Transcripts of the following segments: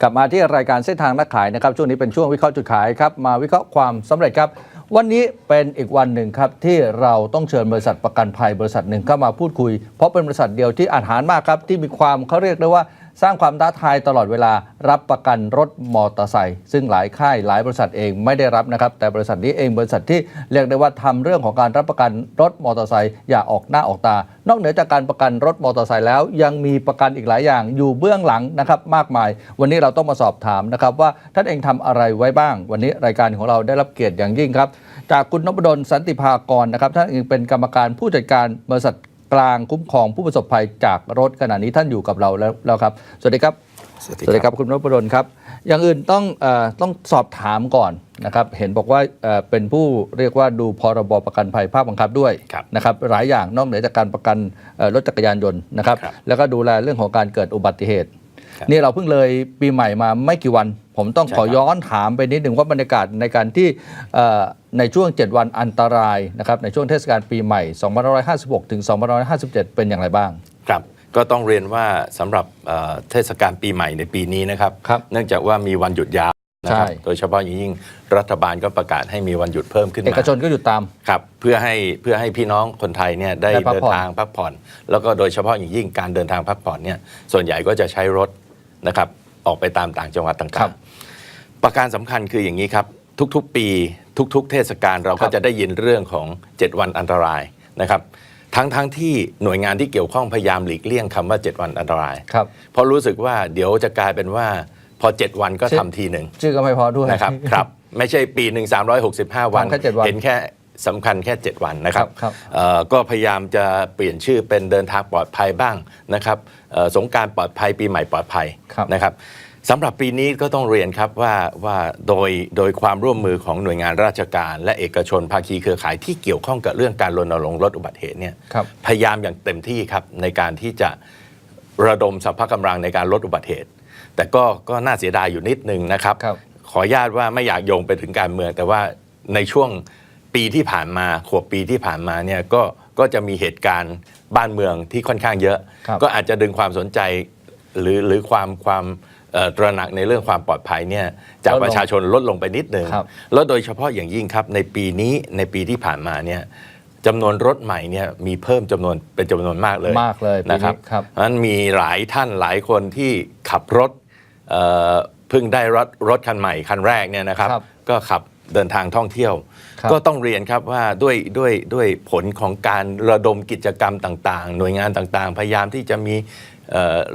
กลับมาที่รายการเส้นทางนักขายนะครับช่วงนี้เป็นช่วงวิเคราะห์จุดขายครับมาวิเคราะห์ความสำเร็จครับ วันนี้เป็นอีกวันหนึ่งครับที่เราต้องเชิญบริษัทประกันภัยบริษัทหนึ่งเข้ามาพูดคุย เพราะเป็นบริษัทเดียวที่อาหารมากครับที่มีความเขาเรียกได้ว่า สร้างความท้าทายตลอดเวลารับประกันรถมอเตอร์ไซค์ซึ่งหลายค่ายหลายบริษัทเองไม่ได้รับนะครับ แต่บริษัทนี้เองบริษัทที่เรียกได้ว่าทำเรื่องของการรับประกันรถมอเตอร์ไซค์อย่าออกหน้าออกตา นอกเหนือจากการประกันรถมอเตอร์ไซค์แล้วยังมีประกันอีกหลายอย่างอยู่เบื้องหลังนะครับมากมาย วันนี้เราต้องมาสอบถามนะครับว่าท่านเองทำอะไรไว้บ้าง วันนี้รายการของเราได้รับเกียรติอย่างยิ่งครับ จากคุณนพดลสันติภากรนะครับท่านเองเป็นกรรมการผู้จัดการบริษัท กลางคุ้มครองผู้ประสบภัยจากรถขณะนี้ท่านอยู่กับเราแล้วแล้วครับ สวัสดีครับสวัสดีสวัสดีครับคุณนพดลครับ อย่างอื่นต้องเออต้องสอบถามก่อนนะครับ เห็นบอกว่าเอ่อเป็นผู้เรียกว่าดูพรบประกันภัยภาคบังคับด้วยครับนะครับหลายอย่างนอกเหนือจากการประกันเอ่อรถจักรยานยนต์นะครับ ครับแล้วก็ดูแลเรื่องของการเกิดอุบัติเหตุ ครับ นี่เราเพิ่งเลยปีใหม่มาไม่กี่วัน ผมต้องใช่ขอครับย้อนถามไปนิดหนึ่งว่าบรรยากาศในการที่เอ่อ ในช่วง 7 วันอันตรายนะครับในช่วงเทศกาลปีใหม่ 2556 ถึง 2557 เป็นอย่างไรบ้าง ครับ ก็ต้องเรียนว่าสำหรับเอ่อเทศกาลปีใหม่ในปีนี้นะครับครับ เนื่องจากว่ามีวันหยุดยาวนะครับใช่โดยเฉพาะอย่างยิ่งรัฐบาลก็ประกาศให้มีวันหยุดเพิ่มขึ้นเอมากชนก็หยุดตามครับเพื่อให้เพื่อให้พี่น้องคนไทยเนี่ยได้ได้พักเดินผ่อนทางพักผ่อน แล้วก็โดยเฉพาะอย่างยิ่งการเดินทางพักผ่อนเนี่ยส่วนใหญ่ก็จะใช้รถนะครับออกไปตามต่างจังหวัดครัต่างบๆประการสำคัญคืออย่างนี้ครับทุกๆปี ทุกๆ เทศกาลเราครัก็บจะได้ยินเรื่องของ 7 วันอันตรายนะครับ ทั้งทั้งที่หน่วยงานที่เกี่ยวข้องพยายามหลีกเลี่ยงคำว่า 7 วันอันตรายครับเพราะรู้สึกว่าเดี๋ยวจะกลายเป็นว่าพอ 7 วันก็ใช่ทำทีหนึ่งชื่อก็ไม่พอด้วยนะครับครับ ไม่ใช่ปีหนึ่ง365 วันทำแค่7วันเห็นแค่สำคัญแค่ 7 วันนะครับครับเอ่อก็พยายามจะเปลี่ยนชื่อเป็นเดินทางปลอดภัยบ้างนะครับเอ่อสงกรารปลอดภัยปีใหม่ปลอดภัยครับนะครับ สำหรับปีนี้ก็ต้องเรียนครับว่าว่าโดยโดยความร่วมมือของหน่วยงานราชการ และเอกชนภาคีเครือข่ายที่เกี่ยวข้องกับเรื่องการรณรงค์ลดอุบัติเหตุเนี่ยครับพยายามอย่างเต็มที่ครับในการที่จะระดมสรรพกำลังในการลดอุบัติเหตุ แต่ก็ก็น่าเสียดายอยู่นิดนึงนะครับครับขออนุญาตว่าไม่อยากโยงไปถึงการเมือง แต่ว่าในช่วงปีที่ผ่านมาขวบปีที่ผ่านมาเนี่ยก็ก็จะมีเหตุการณ์บ้านเมืองที่ค่อนข้างเยอะครับก็อาจจะดึงความสนใจหรือหรือความความเอ่อ ตระหนักในเรื่องความปลอดภัยเนี่ยจากลดลงประชาชนลดลงไปนิดนึงครับแล้วโดยเฉพาะอย่างยิ่งครับในปีนี้ในปีที่ผ่านมาเนี่ยจำนวนรถใหม่เนี่ยมีเพิ่มจำนวนเป็นจำนวนมากเลยมากเลยปีนี้นะครับครับเพราะฉะนั้นมีหลายท่านหลายคนที่ขับรถเอ่อเพิ่งได้รถรถคันใหม่คันแรกเนี่ยนะครับครับก็ขับเดินทางท่องเที่ยวครับก็ต้องเรียนครับว่าด้วยด้วยด้วยผลของการระดมกิจกรรมต่าง ๆ หน่วยงานต่างๆ พยายามที่จะมีเอ่อ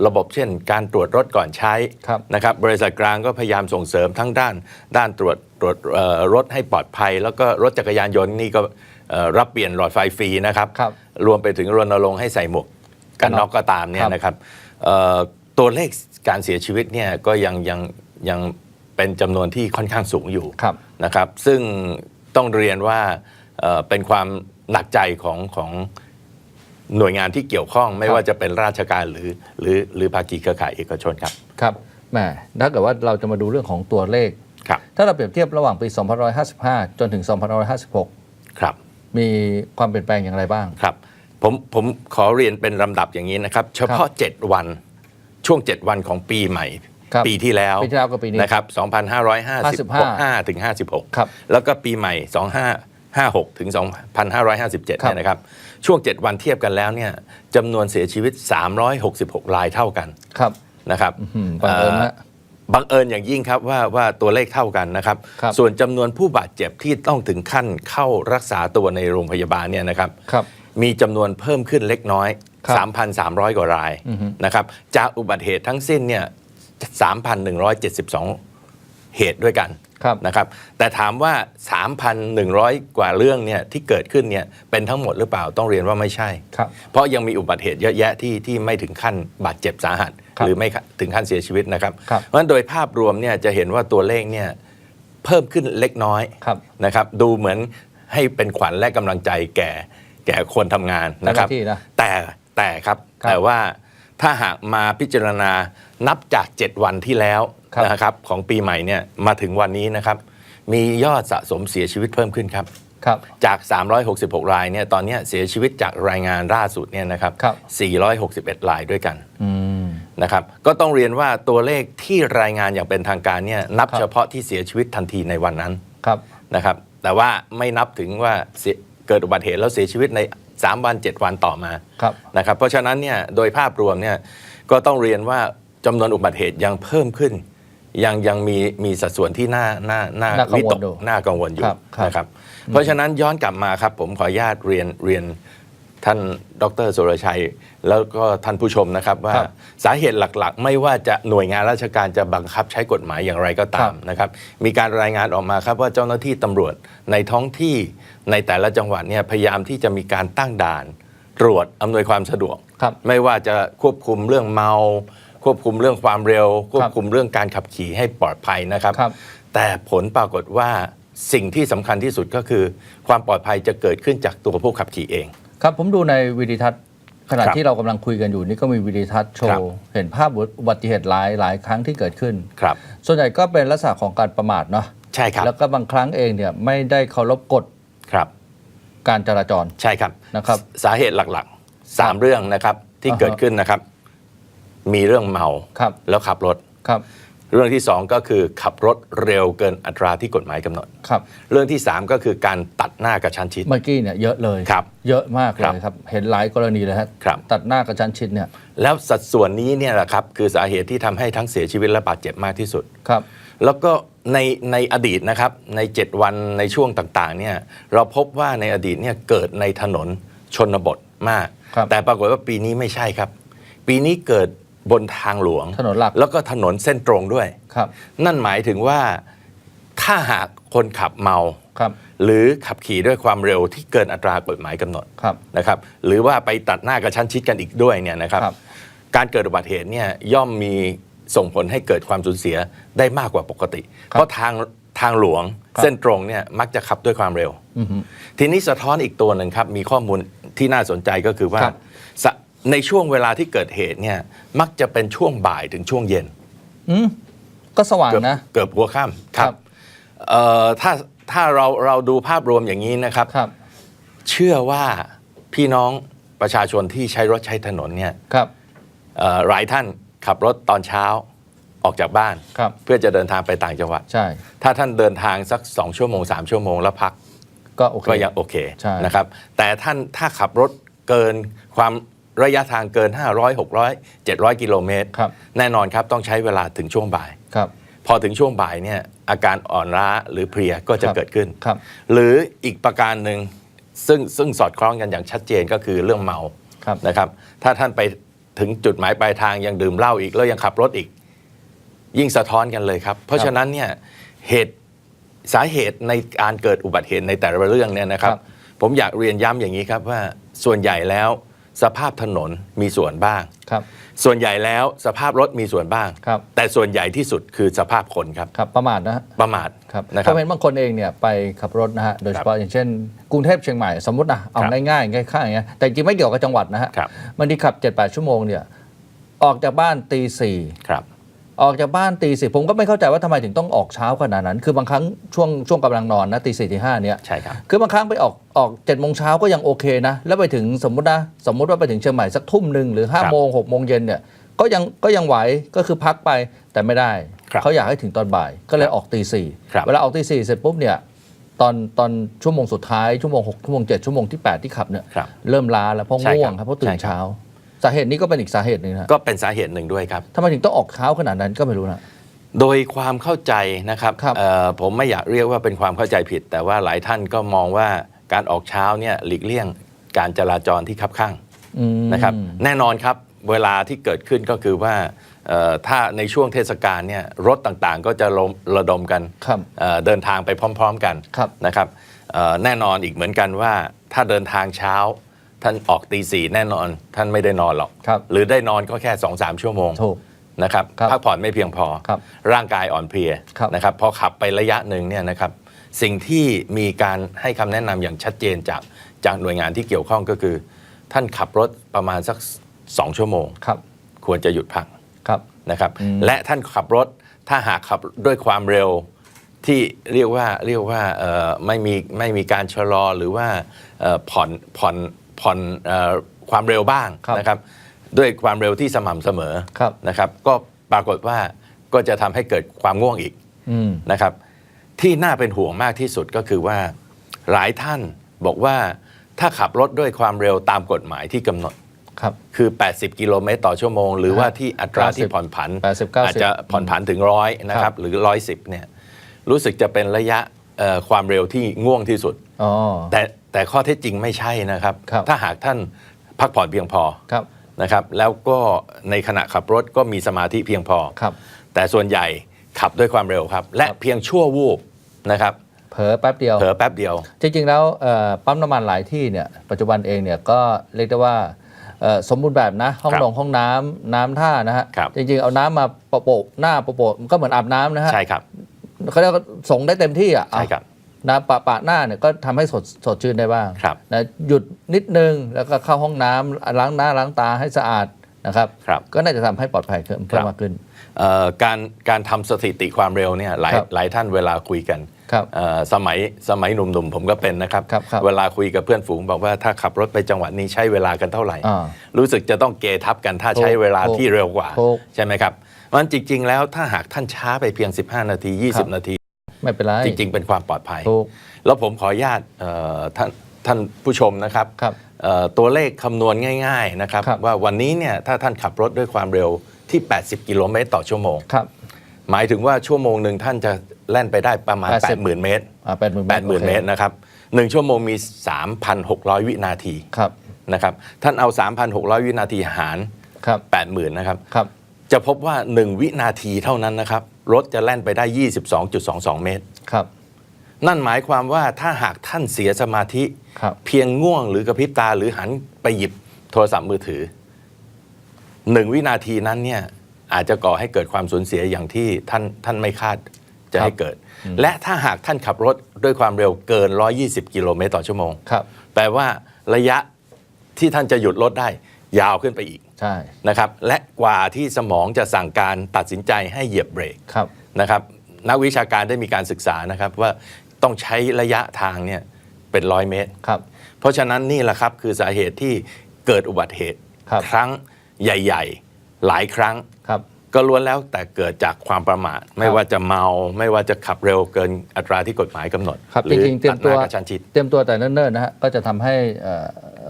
ระบบเช่น การตรวจรถก่อนใช้ครับนะครับบริษัทกลางก็พยายามส่งเสริมทั้งด้าน ด้านตรวจตรวจเอ่อรถให้ปลอดภัย แล้วก็รถจักรยานยนต์นี่ก็เอ่อรับเปลี่ยนหลอดไฟฟรีนะครับครับรวมไปถึงรณรงค์ให้ใส่หมวกกันน็อกก็ตามเนี่ครัยบนะครับเอ่อตัวเลขการเสียชีวิตเนี่ยก็ยังยังยังเป็นจำนวนที่ค่อนข้างสูงอยู่ครับนะครับ ซึ่งต้องเรียนว่าเอ่อเป็นความหนักใจของของ หน่วยงานที่เกี่ยวข้องไม่ครับว่าจะเป็นราชการหรือ หรือหรือภาคีเครือข่ายเอกชนครับ ครับแหมถ้าเกิดว่าเราจะมาดูเรื่องของตัวเลข ครับ ถ้าเราเปรียบเทียบระหว่างปี 2555 จนถึง 2556 ครับ มีความเปลี่ยนแปลงอย่างไรบ้าง ครับ ผมผมขอเรียนเป็นลำดับอย่างนี้นะครับ เฉพาะ 7 วันช่วง 7 วันของปีใหม่ครับปีที่แล้วปีที่แล้วกับปีนี้นะครับ 2556 5ถึง 56 ครับ แล้วก็ปีใหม่ 2556 ถึง 2557ครับเนี่ยนะครับ ช่วง 7 วันเทียบกันแล้วเนี่ยจำนวนเสียชีวิต 366 รายเท่ากันครับนะครับอืมบังเอิญนะบังเอิญอย่างยิ่งครับว่าว่าตัวเลขเท่ากันนะครับครับส่วนจำนวนผู้บาดเจ็บที่ต้องถึงขั้นเข้ารักษาตัวในโรงพยาบาลเนี่ยนะครับครับมีจำนวนเพิ่มขึ้นเล็กน้อยครับ3,300 กว่ารายอือฮึนะครับจากอุบัติเหตุทั้งสิ้นเนี่ย3,172 เหตุด้วยกันครับ นะครับแต่ถามว่า 3,100 กว่าเรื่องเนี่ยที่เกิดขึ้นเนี่ยเป็นทั้งหมดหรือเปล่าต้องเรียนว่าไม่ใช่ครับเพราะยังมีอุบัติเหตุเยอะแยะที่ที่ไม่ถึงขั้นบาดเจ็บสาหัสครับหรือไม่ถึงขั้นเสียชีวิตนะครับครับเพราะฉะนั้นโดยภาพรวมเนี่ยจะเห็นว่าตัวเลขเนี่ยเพิ่มขึ้นเล็กน้อยครับนะครับดูเหมือนให้เป็นขวัญและกำลังใจแก่แก่คนทำงานนะครับเจ้าหน้าที่นะแต่แต่ครับครับแต่ว่า ถ้าหากมาพิจารณานับจาก 7 วันที่แล้วครับนะครับของปีใหม่เนี่ยมาถึงวันนี้นะครับ มียอดสะสมเสียชีวิตเพิ่มขึ้นครับครับจาก 366 รายเนี่ยตอนเนี้ยเสียชีวิตจากรายงานล่าสุดเนี่ยนะครับครับ461 รายด้วยกันอืมนะครับก็ต้องเรียนว่าตัวเลขที่รายงานอย่างเป็นทางการเนี่ยนับครับเฉพาะที่เสียชีวิตทันทีในวันนั้นครับนะครับ แต่ว่าไม่นับถึงว่าเสียเกิดอุบัติเหตุแล้วเสียชีวิตใน 3 วัน 7 วันต่อมาครับนะครับ เพราะฉะนั้นเนี่ยโดยภาพรวมเนี่ยก็ต้องเรียนว่าจำนวนอุบัติเหตุยังเพิ่มขึ้น ยังยังมีมีสัดส่วนที่น่าน่าน่าน่ากังวลวิตกอยู่น่ากังวลอยู่ครับครับ นะครับ เพราะฉะนั้นย้อนกลับมาครับผมขออนุญาตเรียนเรียน ท่านดรสุรชัย แล้วก็ท่านผู้ชมนะครับว่าครับสาเหตุหลักๆ ไม่ว่าจะหน่วยงานราชการจะบังคับใช้กฎหมายอย่างไรก็ตามครับนะครับ มีการรายงานออกมาครับว่าเจ้าหน้าที่ตำรวจในท้องที่ในแต่ละจังหวัดเนี่ยพยายามที่จะมีการตั้งด่าน ตรวจอำนวยความสะดวก ครับ ไม่ว่าจะควบคุมเรื่องเมา ควบคุมเรื่องความเร็ว ควบคุมเรื่องการขับขี่ให้ปลอดภัยนะครับ ครับ แต่ผลปรากฏว่าสิ่งที่สำคัญที่สุดก็คือ ความปลอดภัยจะเกิดขึ้นจากตัวผู้ขับขี่เอง ครับผมดูในวิดีทัศน์ขณะครับที่เรากำลังคุยกันอยู่นี่ก็มีวิดีทัศน์โชครับ ว์เห็นภาพอุบัติเหตุหลายหลายครั้งที่เกิดขึ้น ครับ ส่วนใหญ่ก็เป็นลักษณะของการประมาทเนาะใช่ครับแล้วก็บางครั้งเองเนี่ยไม่ได้เคารพกฎครับ การจราจร ใช่ครับนะครับสาเหตุหลักๆสามเรื่องนะครับที่อ่าฮะ เกิดขึ้นนะครับ มีเรื่องเมาครับแล้วขับรถ ครับ เรื่องที่สองก็คือขับรถเร็วเกินอัตราที่กฎหมายกำหนด ครับ เรื่องที่สามก็คือการตัดหน้ากระชั้นชิด เมื่อกี้เนี่ยเยอะเลยครับเยอะมากเลครับยครับ เห็นหลายกรณีเลยฮะครับ ตัดหน้ากระชั้นชิดเนี่ย แล้วสัดส่วนนี้เนี่ยแหละครับคือสาเหตุที่ทำให้ทั้งเสียชีวิตและบาดเจ็บมากที่สุด ครับ แล้วก็ในในอดีตนะครับใน 7 วันในช่วงต่างๆเนี่ยเราพบว่าในอดีตเนี่ยเกิดในถนนชนบทมากครับแต่ปรากฏว่าปีนี้ไม่ใช่ครับ ปีนี้เกิด บนทางหลวง ถนนหลักแล้วก็ถนนเส้นตรงด้วย ครับ นั่นหมายถึงว่าถ้าหากคนขับเมา ครับ หรือขับขี่ด้วยความเร็วที่เกินอัตรากฎหมายกำหนดครับ นะครับ หรือว่าไปตัดหน้ากระชั้นชิดกันอีกด้วยเนี่ยนะครับ ครับ การเกิดอุบัติเหตุเนี่ยย่อมมีส่งผลให้เกิดความสูญเสียได้มากกว่าปกติ เพราะทางทางหลวงครับ เส้นตรงเนี่ยมักจะขับด้วยความเร็ว อือฮึ ทีนี้สะท้อนอีกตัวหนึ่งครับ มีข้อมูลที่น่าสนใจก็คือว่าครับ สะ ในช่วงเวลาที่เกิดเหตุเนี่ย มักจะเป็นช่วงบ่ายถึงช่วงเย็น อืมก็สว่างเกือบนะ เกือบหัวค่ำคครัรับบ เอ่อถ้าถ้าเราเราดูภาพรวมอย่างนี้นะครับ ครับเชื่อว่าพี่น้องประชาชนที่ใช้รถใช้ถนนเนี่ยครับเอ่อหลายท่านขับรถตอนเช้าออกจากบ้าน ครับเพื่อจะเดินทางไปต่างจังหวัด ใช่ ถ้าท่านเดินทางสัก 2 ชั่วโมง 3 ชั่วโมงแล้วพักก็โอเค ก็ยังโอเคใช่นะครับ แต่ท่านถ้าขับรถเกินความ ระยะทางเกิน 500 600 700 กิโลเมตรครับ แน่นอนครับต้องใช้เวลาถึงช่วงบ่าย ครับ พอถึงช่วงบ่ายเนี่ยอาการอ่อนล้าหรือเพลียก็จะครับ เกิดขึ้น ครับ หรืออีกประการหนึ่งซึ่งซึ่งสอดคล้องกันอย่างชัดเจนก็คือเรื่องเมาครับ นะครับ ถ้าท่านไปถึงจุดหมายปลายทางยังดื่มเหล้าอีกแล้วยังขับรถอีก ยิ่งสะท้อนกันเลยครับ เพราะฉะนั้นเนี่ยเหตุสาเหตุในการเกิดอุบัติเหตุในแต่ละเรื่องเนี่ยนะครับ ครับ ผมอยากเรียนย้ำอย่างนี้ครับว่าส่วนใหญ่แล้ว สภาพถนนมีส่วนบ้าง ครับ ส่วนใหญ่แล้วสภาพรถมีส่วนบ้าง ครับ แต่ส่วนใหญ่ที่สุดคือสภาพคนครับ ครับประมาทนะฮะประมาทครับนะคผรับมเห็นบางคนเองเนี่ยไปขับรถนะฮะโดยเฉพาะอย่างเช่นกรุงเทพเชียงใหม่สมมตินะเอาครับง่ายๆง่ายๆอย่างเงี้ยแต่จริงไม่เกี่ยวกับจังหวัดนะฮะครับบางทีขับ 7-8 ชั่วโมงเนี่ยออกจากบ้านตีสี่ ครับ ออกจากบ้านตีสี่ผมก็ไม่เข้าใจว่าทำไมถึงต้องออกเช้าขนาดนั้น คือบางครั้งช่วงช่วงกำลังนอนนะตีสี่ตีห้าเนี่ยใช่ครับ คือบางครั้งไปออกออกเจ็ดโมงเช้าก็ยังโอเคนะ แล้วไปถึงสมมตินะสมมติว่าไปถึงเชียงใหม่สักทุ่มหนึ่งหรือห้าครับโมงหกโมงเย็นเนี่ยก็ยังก็ยังไหวก็คือพักไปแต่ไม่ได้ ครับเขาอยากให้ถึงตอนบ่ายก็เลยออกตีสี่ครับ เวลาออกตีสี่เสร็จปุ๊บเนี่ยตอนตอนชั่วโมงสุดท้ายชั่วโมงหกชั่วโมงเจ็ดชั่วโมงที่แปดที่ขับเนี่ย ครับ เริ่มล้าแล้วเพราะใช่ครับง่วงครับเพราะตื่ใช่นครับ เช้า สาเหตุนี้ก็เป็นอีกสาเหตุหนึ่งนะก็เป็นสาเหตุหนึ่งด้วยครับทำไมถึงต้องออกเช้าขนาดนั้นก็ไม่รู้นะ โดยความเข้าใจนะครับครับเอ่อผมไม่อยากเรียกว่าเป็นความเข้าใจผิด แต่ว่าหลายท่านก็มองว่าการออกเช้าเนี่ยหลีกเลี่ยงการจราจรที่คับข้างอืมนะครับแน่นอนครับเวลาที่เกิดขึ้นก็คือว่าเอ่อถ้าในช่วงเทศกาลเนี่ยรถต่างๆ ก็จะลมระดมกันครับเอ่อเดินทางไปพร้อม ๆ กันครับนะครับเอ่อแน่นอนอีกเหมือนกันว่าถ้าเดินทางเช้า ท่านออกตีสี่แน่นอน ท่านไม่ได้นอนหรอก ครับ หรือได้นอนก็แค่2อสชั่วโมงถูก นะครับครับพักผ่อนไม่เพียงพอ ครับร่างกายอ่อนเพลียครับ นะครับพอขับไประยะหนึ่งเนี่ยนะครับสิ่งที่มีการให้คำแนะนำอย่างชัดเจนจากจากหน่วยงานที่เกี่ยวข้องก็คือ ท่านขับรถประมาณสัก2ชั่วโมง ครับ ควรจะหยุดพัก ครับ นะครับอืม และท่านขับรถถ้าหากขับด้วยความเร็วที่เรียกว่าเรียกว่าเอ่อไม่มีไม่มีการชะลอหรือว่าเอ่อผ่อนผ่อน ผ่อนเอ่อความเร็วบ้างครับนะครับ ด้วยความเร็วที่สม่ำเสมอครับนะครับ ก็ปรากฏว่าก็จะทำให้เกิดความง่วงอีกอืมนะครับ ที่น่าเป็นห่วงมากที่สุดก็คือว่าหลายท่านบอกว่าถ้าขับรถด้วยความเร็วตามกฎหมายที่กำหนดครับคือ 80 กิโลเมตรต่อชั่วโมง หรือว่าที่อัตราที่ผ่อนผัน80 90อาจจะผ่อนผันถึงร้อยนะคครัรับบหรือ 110เนี่ยรู้สึกจะเป็นระยะเอ่อความเร็วที่ง่วงที่สุดอ๋อแต่ แต่ข้อเท็จจริงไม่ใช่นะครับ ครับ ถ้าหากท่านพักผ่อนเพียงพอครับ นะครับแล้วก็ในขณะขับรถก็มีสมาธิเพียงพอ ครับ แต่ส่วนใหญ่ขับด้วยความเร็วครับ และครับเพียงชั่ววูบนะครับเผลอแป๊บเดียว เผลอแป๊บเดียว จริง ๆ แล้วเอ่อปั๊มน้ำมันหลายที่เนี่ยปัจจุบันเองเนี่ยก็เรียกได้ว่าเอ่อสมบูรณ์แบบนะ ห้องครับลงห้องน้ำน้ำท่านะฮะครับ จริง ๆ เอาน้ำมาโปะโปะหน้าโปะโปะมันก็เหมือนอาบน้ำนะฮะใช่ครับ เขาเรียกว่าส่งได้เต็มที่อะใช่ครับ น้ำปะปะหน้าเนี่ยก็ทำให้สดสดชื่นได้บ้างครับนะหยุดนิดนึงแล้วก็เข้าห้องน้ำล้างหน้าล้างตาให้สะอาดนะครับครับก็น่าจะทำให้ปลอดภัยเพิ่มเพิ่มมากขึ้นเอ่อการการทำสถิติความเร็วเนี่ยหลายครับหลายท่านเวลาคุยกันครับเอ่อสมัยสมัยหนุ่มๆผมก็เป็นนะครับครับครับเวลาคุยกับเพื่อนฝูงบอกว่าถ้าขับรถไปจังหวัดนี้ใช้เวลากันเท่าไหร่อ่ารู้สึกจะต้องเกทับกันถ้าใช้เวลาถูกที่เร็วกว่าถูกใช่ไหมครับเพราะฉะนั้นจริง ๆ แล้วถ้าหากท่านช้าไปเพียง 15 นาทีครับ20 นาที ไม่เป็นไร จริง ๆ เป็นความปลอดภัย ถูก แล้วผมขออนุญาตเอ่อท่านท่านผู้ชมนะครับครับเอ่อตัวเลขคำนวณง่าย ๆ นะครับ ครับ ว่าวันนี้เนี่ยถ้าท่านขับรถด้วยความเร็วที่ 80 กิโลเมตรต่อชั่วโมง ครับ หมายถึงว่าชั่วโมงหนึ่งท่านจะแล่นไปได้ประมาณ 80 80,000 เมตร อ่าแปดหมื่น80,000 เมตรนะครับหนึ่งชั่วโมงมี 3,600 วินาทีครับ นะครับท่านเอา 3,600 วินาทีหาร ครับ 80,000 นะครับ ครับ จะพบว่า 1 วินาทีเท่านั้นนะครับ รถจะแล่นไปได้ 22.22 เมตร ครับ นั่นหมายความว่าถ้าหากท่านเสียสมาธิ ครับ เพียงง่วงหรือกระพริบตาหรือหันไปหยิบโทรศัพท์มือถือหนึ่งวินาทีนั้นเนี่ยอาจจะก่อให้เกิดความสูญเสียอย่างที่ท่านท่านไม่คาดจะให้เกิด และถ้าหากท่านขับรถด้วยความเร็วเกิน 120 กิโลเมตรต่อชั่วโมง ครับ แปลว่าระยะที่ท่านจะหยุดรถได้ยาวขึ้นไปอีก ใช่นะครับและกว่าที่สมองจะสั่งการตัดสินใจให้เหยียบเบรกครับนะครับนักวิชาการได้มีการศึกษานะครับว่าต้องใช้ระยะทางเนี่ยเป็นร้อยเมตรครับเพราะฉะนั้นนี่แหละครับคือสาเหตุที่เกิดอุบัติเหตุครับครั้งใหญ่ ๆ หลายครั้งครับก็ล้วนแล้วแต่เกิดจากความประมาท ไม่ว่าจะเมาไม่ว่าจะขับเร็วเกินอัตราที่กฎหมายกำหนด ครับหจรือริงๆเตรียตัมดหตัวน้ากระชันชิดเตรียมตัวแต่เนิ่นๆนะฮะก็จะทำให้เอ่อ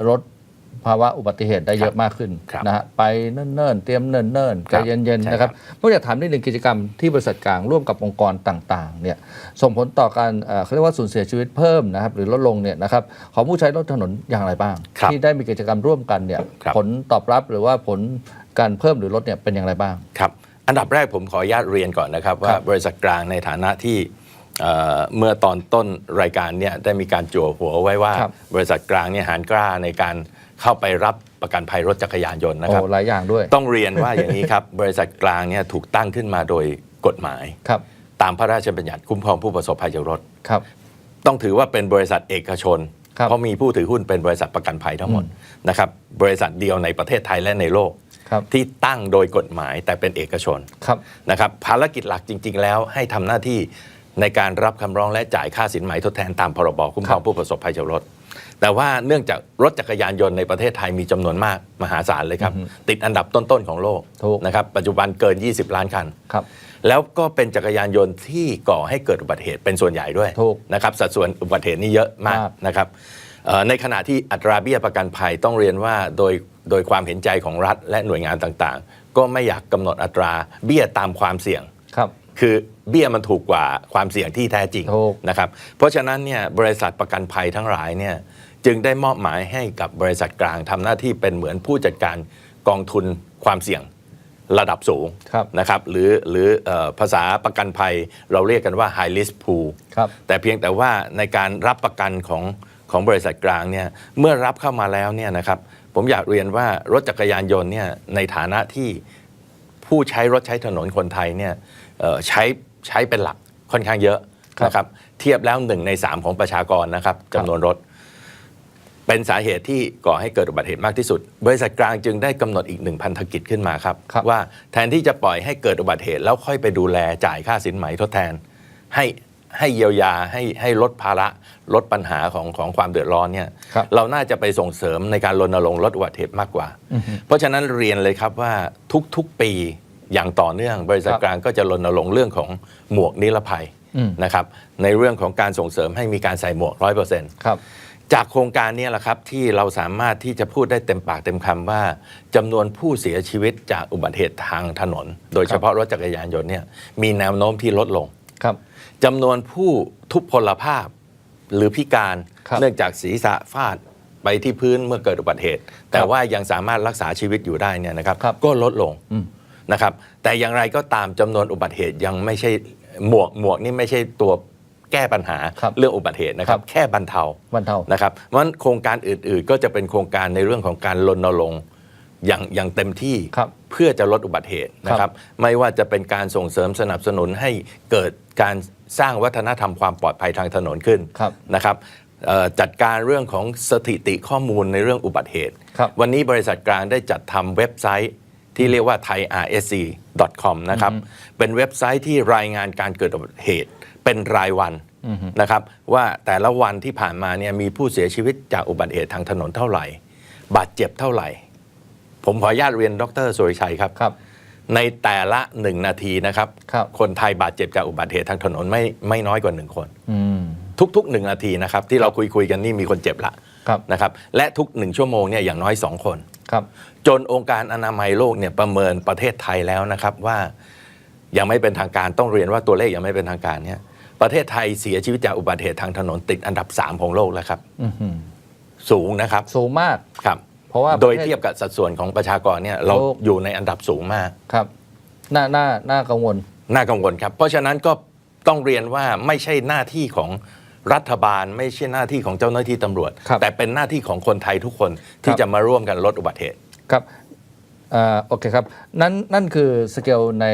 ลด ภาวะอุบัติเหตุได้เยอะมากขึ้นครับนะฮะไปเนิ่นๆ เตรียมเนิ่นๆใจครับเย็นใช่ๆนะครับครับผมอยากถามนิดหนึ่งกิจกรรมที่บริษัทกลางร่วมกับองค์กรต่างๆเนี่ยส่งผลต่อการเอ่อเขาเรียกว่าสูญเสียชีวิตเพิ่มนะครับหรือลดลงเนี่ยนะครับของผู้ใช้รถถนนอย่างไรบ้าง ครับที่ได้มีกิจกรรมร่วมกันเนี่ยครับ ผลตอบรับหรือว่าผลการเพิ่มหรือลดเนี่ยเป็นอย่างไรบ้าง ครับ อันดับแรกผมขออนุญาตเรียนก่อนนะครับ ว่าครับบริษัทกลางในฐานะที่เอ่อเมื่อตอนต้นรายการเนี่ยได้มีการจั่วหัวไว้ว่า ครับบริษัทกลางเนี่ยหารกล้าในการ เข้าไปรับประกันภัยรถจักรยานยนต์นะครับโอ้หลายอย่างด้วย ต้องเรียนว่าอย่างนี้ครับ บริษัทกลางเนี่ยถูกตั้งขึ้นมาโดยกฎหมายครับ ตามพระราชบัญญัติคุ้มครองผู้ประสบภัยจากรถครับ ต้องถือว่าเป็นบริษัทเอกชนครับเพราะมีผู้ถือหุ้นเป็นบริษัทประกันภัยทั้งหมดนะครับบริษัทเดียวในประเทศไทยและในโลกครับที่ตั้งโดยกฎหมายแต่เป็นเอกชนครับนะครับภารกิจหลักจริง ๆ แล้วให้ทำหน้าที่ในการรับคำร้องและจ่ายค่าสินไหมทดแทนตามพรบคุ้มครองผู้ประสบภัยจากรถ แต่ว่าเนื่องจากรถจักรยานยนต์ในประเทศไทยมีจำนวนมากมหาศาลเลยครับ ติดอันดับต้น ๆ ของโลกถูกนะครับปัจจุบันเกิน 20 ล้านคันครับแล้วก็เป็นจักรยานยนต์ที่ก่อให้เกิดอุบัติเหตุเป็นส่วนใหญ่ด้วยถูกนะครับสัดส่วนอุบัติเหตุนี่เยอะมากมากนะครับเอ่อในขณะที่อัตราเบี้ยประกันภัยต้องเรียนว่าโดยโดยความเห็นใจของรัฐและหน่วยงานต่างๆ ก็ไม่อยากกำหนดอัตราเบี้ยตามความเสี่ยงครับคือเบี้ยมันถูกกว่าความเสี่ยงที่แท้จริงถูกนะครับเพราะฉะนั้นเนี่ยบริษัทประกันภัยทั้งหลายเนี่ย จึงได้มอบหมายให้กับบริษัทกลางทำหน้าที่เป็นเหมือนผู้จัดการกองทุนความเสี่ยงระดับสูงครับนะครับหรือหรือเออภาษาประกันภัยเราเรียกกันว่า high risk pool ครับแต่เพียงแต่ว่าในการรับประกันของของบริษัทกลางเนี่ยเมื่อรับเข้ามาแล้วเนี่ยนะครับผมอยากเรียนว่ารถจักรยานยนต์เนี่ยในฐานะที่ผู้ใช้รถใช้ถนนคนไทยเนี่ยเอ่อใช้ใช้เป็นหลักค่อนข้างเยอะครับนะครับเทียบแล้วหนึ่งในสามของประชากรนะครับจำนวนรถ เป็นสาเหตุที่ก่อให้เกิดอุบัติเหตุมากที่สุด บริษัทกลางจึงได้กำหนดอีกหนึ่งพันธกิจขึ้นมาครับครับว่าแทนที่จะปล่อยให้เกิดอุบัติเหตุ แล้วค่อยไปดูแลจ่ายค่าสินไหมทดแทน ให้ให้เยียวยาให้ให้ลดภาระลดปัญหาของของความเดือดร้อนเนี่ยครับเราน่าจะไปส่งเสริมในการรณรงค์ลดอุบัติเหตุมากกว่า เพราะฉะนั้นเรียนเลยครับว่าทุกๆปีอย่างต่อเนื่อง บริษัทครับกลางก็จะรณรงค์เรื่องของหมวกนิรภัยอืมนะครับในเรื่องของการส่งเสริมให้มีการใส่หมวกร้อยเปอร์เซ็นต์ครับ จากโครงการนี้แหละครับที่เราสามารถที่จะพูดได้เต็มปากเต็มคำว่าจำนวนผู้เสียชีวิตจากอุบัติเหตุทางถนน โดยเฉพาะรถจักรยานยนต์เนี่ยมีแนวโน้มที่ลดลงครับจำนวนผู้ทุพพลภาพหรือพิการครับเนื่องจากศีรษะฟาดไปที่พื้นเมื่อเกิดอุบัติเหตุ แต่ครับว่ายังสามารถรักษาชีวิตอยู่ได้เนี่ยนะครับครับก็ลดลงอืมนะครับ แต่อย่างไรก็ตามจำนวนอุบัติเหตุยังไม่ใช่หมวกหมวกนี่ไม่ใช่ตัว แก้ปัญหาครับเรื่องอุบัติเหตุนะครับครับ แค่บรรเทาบรรเทานะครับเพราะฉะนั้นโครงการอื่นๆ ก็จะเป็นโครงการในเรื่องของการรณรงค์อย่างอย่างเต็มที่ครับเพื่อจะลดอุบัติเหตุนะคครัรับบไม่ว่าจะเป็นการส่งเสริมสนับสนุนให้เกิดการสร้างวัฒนธรรมความปลอดภัยทางถนนขึ้นครับนะครับเอ่อจัดการเรื่องของสถิติข้อมูลในเรื่องอุบัติเหตุครับวันนี้บริษัทกลางได้จัดทำเว็บไซต์ที่เรียกว่า thairsc.com นะครับ เป็นเว็บไซต์ที่รายงานการเกิดอุบัติเหตุ เป็นรายวันนะครับว่าแต่ละวันที่ผ่านมาเนี่ยมีผู้เสียชีวิตจากอุบัติเหตุทางถนนเท่าไหร่ บาดเจ็บเท่าไหร่ ผมขออนุญาตเรียนดรสุริชัยครับครับในแต่ละหนึ่งนาทีนะครับครับคนไทยบาดเจ็บจากอุบัติเหตุทางถนนไม่ไม่น้อยกว่าหนึ่งคนอืมทุกๆหนึ่งนาทีนะครับที่เราคุยคุยๆกันนี่มีคนเจ็บละครับนะครับและทุกหนึ่งชั่วโมงเนี่ยอย่างน้อยสองคนครับจนองค์การอนามัยโลกเนี่ยประเมินประเทศไทยแล้วนะครับว่ายังไม่เป็นทางการต้องเรียนว่าตัวเลขยังไม่เป็นทางการเนี่ย ประเทศไทยเสียชีวิตจากอุบัติเหตุทางถนนติดอันดับ 3 ของโลกแล้วครับอื้อหือสูงนะครับ สูงมากครับ เพราะว่าโดยประเทศเทียบกับสัดส่วนของประชากรเนี่ยเราโลกอยู่ในอันดับสูงมากครับน่าน่าน่ากังวลน่ากังวลครับ เพราะฉะนั้นก็ต้องเรียนว่าไม่ใช่หน้าที่ของรัฐบาลไม่ใช่หน้าที่ของเจ้าหน้าที่ตำรวจครับแต่เป็นหน้าที่ของคนไทยทุกคนที่ครับจะมาร่วมกันลดอุบัติเหตุครับเอ่อโอเคครับ นั่นนั่นคือสเกลใน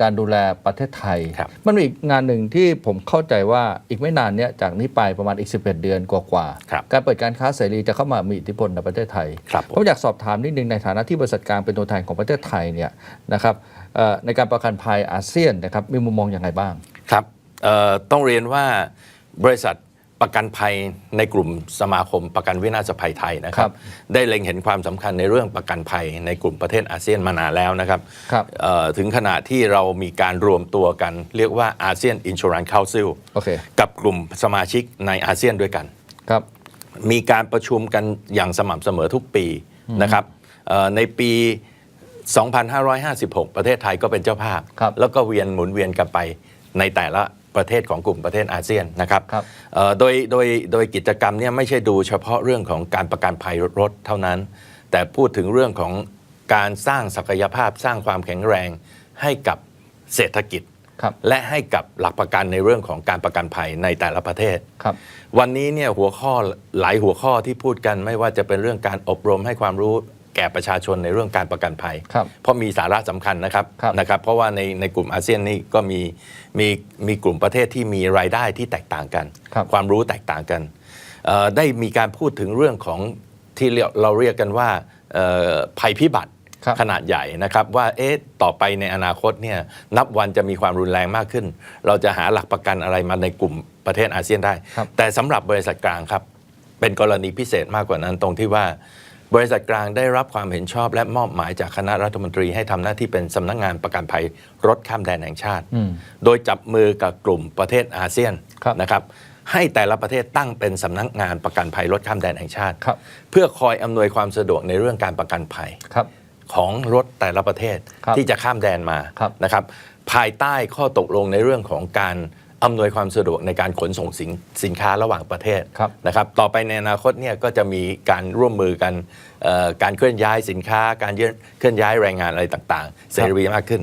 การดูแลประเทศไทย ครับ มันมีอีกงานหนึ่งที่ผมเข้าใจว่าอีกไม่นานเนี้ยจากนี้ไปประมาณอีก 11 เดือนกว่าๆครับการเปิดการค้าเสรีจะเข้ามามีอิทธิพลในประเทศไทย ครับผมผมอยากสอบถามนิดนึงในฐานะที่บริษัทกลางเป็นตัวแทนของประเทศไทยเนี่ยนะครับเอ่อในการประกันภัยอาเซียนนะครับมีมุมมองอย่างไรบ้าง ครับเอ่อต้องเรียนว่าบริษัท ประกันภัยในกลุ่มสมาคมประกันวินาศภัยไทยนะคครัรับบได้เล็งเห็นความสำคัญในเรื่องประกันภัยในกลุ่มประเทศอาเซียนมานานแล้วนะครับครับเอ่อถึงขนาดที่เรามีการรวมตัวกัน เรียกว่าอาเซียนอินช r รัน c ์ u ค c i l โอเคกับกลุ่มสมาชิกในอาเซียนด้วยกันครับมีการประชุมกันอย่างสม่ำเสมอทุกปีนะครับเอ่อในปี 2556 ประเทศไทยก็เป็นเจ้าภาพครับแล้วก็เวียนหมุนเวียนกันไปในแต่ละ ประเทศของกลุ่มประเทศอาเซียนนะครับครับเอ่อโดยโดยโดยกิจกรรมเนี่ยไม่ใช่ดูเฉพาะเรื่องของการประกันภัยรถเท่านั้น แต่พูดถึงเรื่องของการสร้างศักยภาพสร้างความแข็งแรงให้กับเศรษฐกิจครับและให้กับหลักประกันในเรื่องของการประกันภัยในแต่ละประเทศครับวันนี้เนี่ยหัวข้อหลายหัวข้อที่พูดกันไม่ว่าจะเป็นเรื่องการอบรมให้ความรู้ แก่ประชาชนในเรื่องการประกันภัยครับเพราะมีสาระสำคัญนะครับครับนะครับ เพราะว่าในในกลุ่มอาเซียนนี่ก็มีมีมีกลุ่มประเทศที่มีรายได้ที่แตกต่างกันครับความรู้แตกต่างกันเอ่อได้มีการพูดถึงเรื่องของที่เรียกเราเรียกกันว่าเอ่อภัยพิบัติครับขนาดใหญ่นะครับว่าเอ๊ะต่อไปในอนาคตเนี่ยนับวันจะมีความรุนแรงมากขึ้น เราจะหาหลักประกันอะไรมาในกลุ่มประเทศอาเซียนได้ครับแต่สำหรับบริษัทกลางครับ เป็นกรณีพิเศษมากกว่านั้นตรงที่ว่า บริษัทกลางได้รับความเห็นชอบและมอบหมายจากคณะรัฐมนตรีให้ทำหน้าที่เป็นสำนักงานประกันภัยรถข้ามแดนแห่งชาติอืมโดยจับมือกับกลุ่มประเทศอาเซียนครับนะครับให้แต่ละประเทศตั้งเป็นสำนักงานประกันภัยรถข้ามแดนแห่งชาติครับเพื่อคอยอำนวยความสะดวกในเรื่องการประกันภัยครับของรถแต่ละประเทศครับที่จะข้ามแดนมาครับนะครับภายใต้ข้อตกลงในเรื่องของการ อำนวยความสะดวกในการขนส่งสินสินค้าระหว่างประเทศครับนะครับต่อไปในอนาคตเนี่ยก็จะมีการร่วมมือกันเอ่อการเคลื่อนย้ายสินค้า การเยื่อนเคลื่อนย้ายแรงงานอะไรต่างๆ เสรีมากขึ้น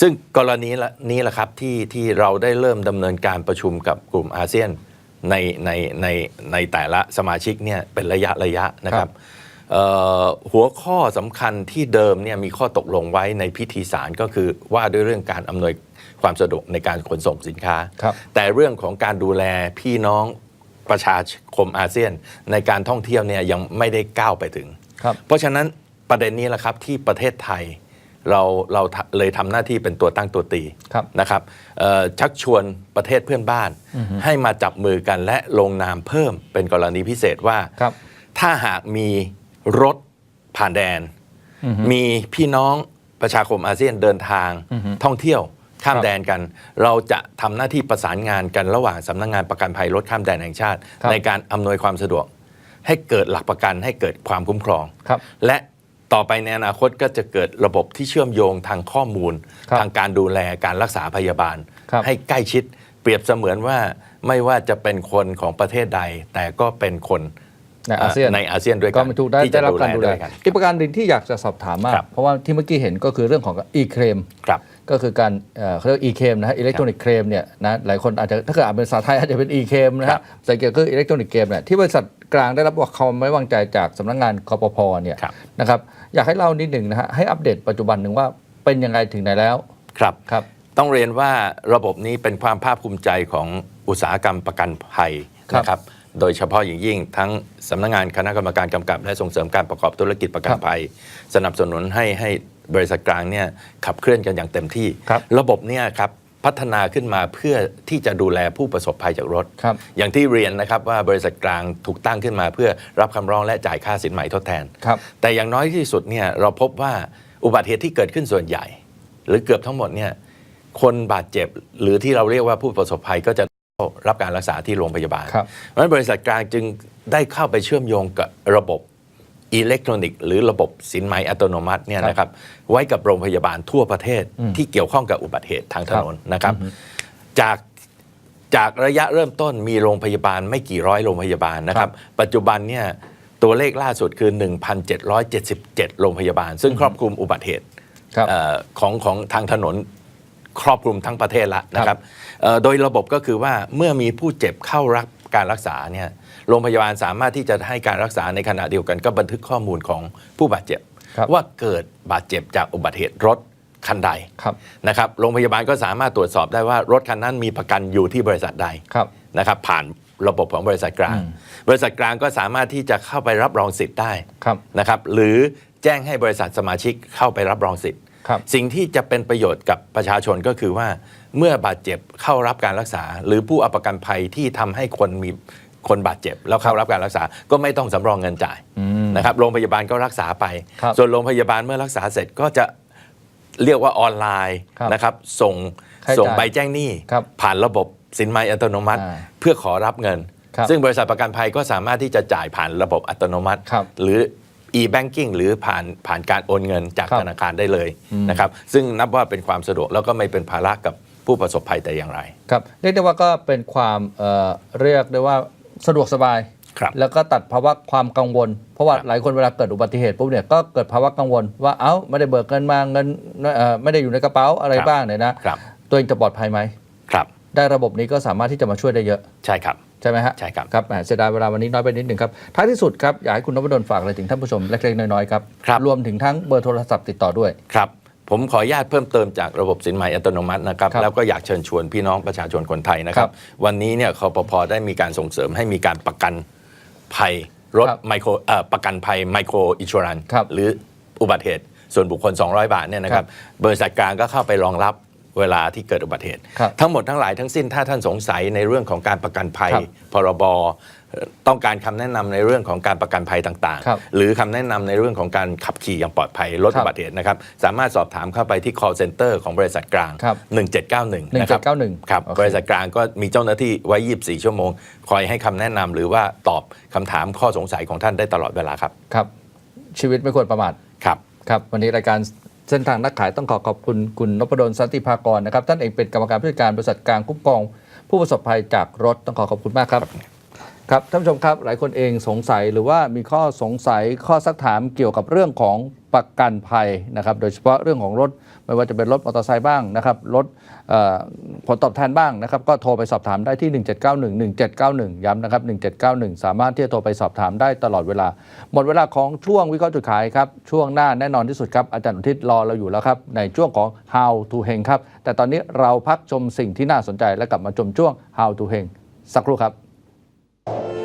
ซึ่งกรณีละนี้แหละครับที่ที่เราได้เริ่มดำเนินการประชุมกับกลุ่มอาเซียนในในในในแต่ละสมาชิกเนี่ยเป็นระยะระยะนะครับเอ่อหัวข้อสำคัญที่เดิมเนี่ยมีข้อตกลงไว้ในพิธีสารก็คือว่าด้วยเรื่องการอำนวย ความสะดวกในการขนส่งสินค้าครับแต่เรื่องของการดูแลพี่น้องประชาคมอาเซียน ในการท่องเที่ยวเนี่ยยังไม่ได้ก้าวไปถึงครับเพราะฉะนั้นประเด็นนี้แหละครับที่ประเทศไทยเราเราทะเลยทำหน้าที่เป็นตัวตั้งตัวตีครับนะครับเอ่อชักชวนประเทศเพื่อนบ้าน ให้มาจับมือกันและลงนามเพิ่มเป็นกรณีพิเศษว่าครับถ้าหากมีรถผ่านแดนอือฮึมีพี่น้องประชาคมอาเซียนเดินทางอือฮึท่องเที่ยว ข้ามครับแดนกัน เราจะทำหน้าที่ประสานงานกันระหว่างสำนักงานประกันภัยรถข้ามแดนแห่งชาติครับในการอำนวยความสะดวก ให้เกิดหลักประกันให้เกิดความคุ้มครองครับและต่อไปในอนาคตก็จะเกิดระบบที่เชื่อมโยงทางข้อมูลครับทางการดูแลการรักษาพยาบาลครับให้ใกล้ชิดเปรียบเสมือนว่าไม่ว่าจะเป็นคนของประเทศใด แต่ก็เป็นคนในอาเซียนในอาเซียนด้วยกัก็นมันถูกได้ที่ได้จะรับดูการแลดูแลด้วยกันอีกประการหนึ่งที่อยากจะสอบถามมากครับเพราะว่าที่เมื่อกี้เห็นก็คือเรื่องของ e-claim ครับ ก็คือการเอ่อเขาเรียก e-claim นะฮะ electronic claim เนี่ยนะหลายคนอาจจะถ้าเกิดอ่านเป็นภาษาไทยอาจจะเป็น e-claim นะครัฮะบภาษาอังกฤษก็คือ electronic claim เนี่ยที่บริษัทกลางได้รับความไว้วางใจจากสำนักงานคอปพเนี่ยครับ นะครับอยากให้เล่านิดหนึ่งนะฮะให้อัปเดตปัจจุบันหนึ่งว่าเป็นยังไงถึงไหนแล้วครับ ครับ ต้องเรียนว่าระบบนี้เป็นความภาคภูมิใจของอุตสาหกรรมประกันภัยครับนะครับ โดยเฉพาะอย่างยิ่งทั้งสำนักงานคณะกรรมการกำกับ และส่งเสริมการประกอบธุรกิจประกันภัย สนับสนุนให้ให้ บริษัทกลางเนี่ยขับเคลื่อนกันอย่างเต็มที่ครับระบบเนี่ยครับพัฒนาขึ้นมาเพื่อที่จะดูแลผู้ประสบภัยจากรถครับอย่างที่เรียนนะครับว่าบริษัทกลางถูกตั้งขึ้นมา เพื่อรับคำร้องและจ่ายค่าสินใหม่ทดแทนครับแต่อย่างน้อยที่สุดเนี่ยเราพบว่าอุบัติเหตุที่เกิดขึ้นส่วนใหญ่ หรือเกือบทั้งหมดเนี่ยคนบาดเจ็บหรือที่เราเรียกว่าผู้ประสบภัยก็จะเข้ารับการรักษาที่โรงพยาบาลครับเพราะฉะนั้นบริษัทกลางจึงได้เข้าไปเชื่อมโยงกับระบบ อิเล็กทรอนิกส์หรือระบบสินไหมอัตโนมัติเนี่ยนะครับไว้กับโรงพยาบาลทั่วประเทศอืมที่เกี่ยวข้องกับอุบัติเหตุทางถนนนะครับอือฮึจากจากระยะเริ่มต้นมีโรงพยาบาลไม่กี่ร้อยโรงพยาบาลนะครับ ปัจจุบันเนี่ยตัวเลขล่าสุดคือ 1,777 โรงพยาบาล ซึ่งครอบคลุมอุบัติเหตุครับเอ่อของของทางถนนครอบคลุมทั้งประเทศละนะครับเอ่อโดยระบบก็คือว่าเมื่อมีผู้เจ็บเข้ารับการรักษาเนี่ย โรงพยาบาลสามารถที่จะให้การรักษาในขณะเดียวกันก็บันทึกข้อมูลของผู้บาดเจ็บครับว่าเกิดบาดเจ็บจากอุบัติเหตุรถคันใดครับนะครับโรงพยาบาลก็สามารถตรวจสอบได้ว่ารถคันนั้นมีประกันอยู่ที่บริษัทใดครับนะครับผ่านระบบของบริษัทกลางอืมบริษัทกลางก็สามารถที่จะเข้าไปรับรองสิทธิ์ได้ครับนะครับหรือแจ้งให้บริษัทสมาชิกเข้าไปรับรองสิทธิ์ครับสิ่งที่จะเป็นประโยชน์กับประชาชนก็คือว่าเมื่อบาดเจ็บเข้ารับการรักษา หรือผู้เอาประกันภัยที่ทำให้คนมี คนบาดเจ็บ แล้วเข้ารับการรักษาก็ไม่ต้องสำรองเงินจ่ายอืมนะครับโรงพยาบาลก็รักษาไปครับส่วนโรงพยาบาลเมื่อรักษาเสร็จก็จะเรียกว่าออนไลน์ครับนะครับส่งค่าใช้จ่ายส่งใบแจ้งหนี้ครับผ่านระบบสินไหมอัตโนมัติอ่าเพื่อขอรับเงินครับซึ่งบริษัทประกันภัยก็สามารถที่จะจ่ายผ่านระบบอัตโนมัติครับหรือ e-banking หรือผ่านผ่านการโอนเงินจากครับธนาคารได้เลยอืมนะครับซึ่งนับว่าเป็นความสะดวกแล้วก็ไม่เป็นภาระกับผู้ประสบภัยแต่อย่างไร ครับเรียกได้ว่าก็เป็นความเอ่อเรียกได้ว่า สะดวกสบาย ครับ แล้วก็ตัดภาวะความกังวล เพราะว่าครับหลายคนเวลาเกิดอุบัติเหตุปุ๊บเนี่ยก็เกิดภาวะกังวล ว่าเอ้าไม่ได้เบิกเงินมาเงินเอ่อไม่ได้อยู่ในกระเป๋าอะไรบ้างเนี่ยนะครับ ตัวเองจะปลอดภัยไหม ครับได้ระบบนี้ก็สามารถที่จะมาช่วยได้เยอะ ใช่ครับ ใช่ไหมฮะใช่ครับ ครับแหมเสียดายเวลาวันนี้น้อยไปนิดหนึ่งครับ ท้ายที่สุดครับ อยากให้คุณนพดลฝากอะไรถึงท่านผู้ชมเล็กๆน้อยๆครับครับ รวมถึงทั้งเบอร์โทรศัพท์ติดต่อด้วย ครับ ผมขออนุญาตเพิ่มเติมจากระบบสินไหมอัตโนมัตินะครับครับแล้วก็อยากเชิญชวนพี่น้องประชาชนคนไทยนะครับครับวันนี้เนี่ยคอปพได้มีการส่งเสริมให้มีการประกันภัยรถครับไมโครเอ่อประกันภัยไมโครอินช r รันครับหรืออุบัติเหตุ ส่วนบุคคล 200 บาทเนี่ยนะครับบริษัทกลางก็เข้าไปรองรับเวลาที่เกิดอุบัติเหตุครับทั้งหมดทั้งหลายทั้งสิ้นถ้าท่านสงสัยในเรื่องของการประกันภัยครับพรบเอ่อ ต้องการคำแนะนำในเรื่องของการประกันภัยต่างครับๆหรือคำแนะนำในเรื่องของการขับขี่อย่างปลอดภัยลดครับอุบัติเหตุนะครับ สามารถสอบถามเข้าไปที่ call center ของบริษัทกลางครับ1791นะครับ1791ครับโอเคบริษัทกลางก็มีเจ้าหน้าที่ไว้ 24 ชั่วโมง คอยให้คำแนะนำหรือว่าตอบคำถามข้อสงสัยของท่านได้ตลอดเวลาครับครับ ชีวิตไม่ควรประมาทครับครับ วันนี้รายการเส้นทางนักขายต้องขอขอบคุณคุณนพดลสันติภากรนะครับท่านเองเป็นกรรมการผู้จัดการบริษัทกลางคุ้มครอง ผู้ประสบภัยจากรถต้องขอขอบคุณมากครับ ครับท่านผู้ชมครับหลายคนเองสงสัยหรือว่ามีข้อสงสัยข้อซักถามเกี่ยวกับเรื่องของประกันภัยนะครับโดยเฉพาะเรื่องของรถไม่ว่าจะเป็นรถมอเตอร์ไซค์บ้างนะครับรถผลตอบแทนบ้างนะครับก็โทรไปสอบถามได้ที่ 1791 1791 ย้ำนะครับ 1791 สามารถที่จะโทรไปสอบถามได้ตลอดเวลา หมดเวลาของช่วงวิเคราะห์จุดขายครับ ช่วงหน้าแน่นอนที่สุดครับอาจารย์อุทิศรอเราอยู่แล้วครับ ในช่วงของ How to Heng ครับ แต่ตอนนี้เราพักชมสิ่งที่น่าสนใจและกลับมาชมช่วง How to Heng สักครู่ครับ you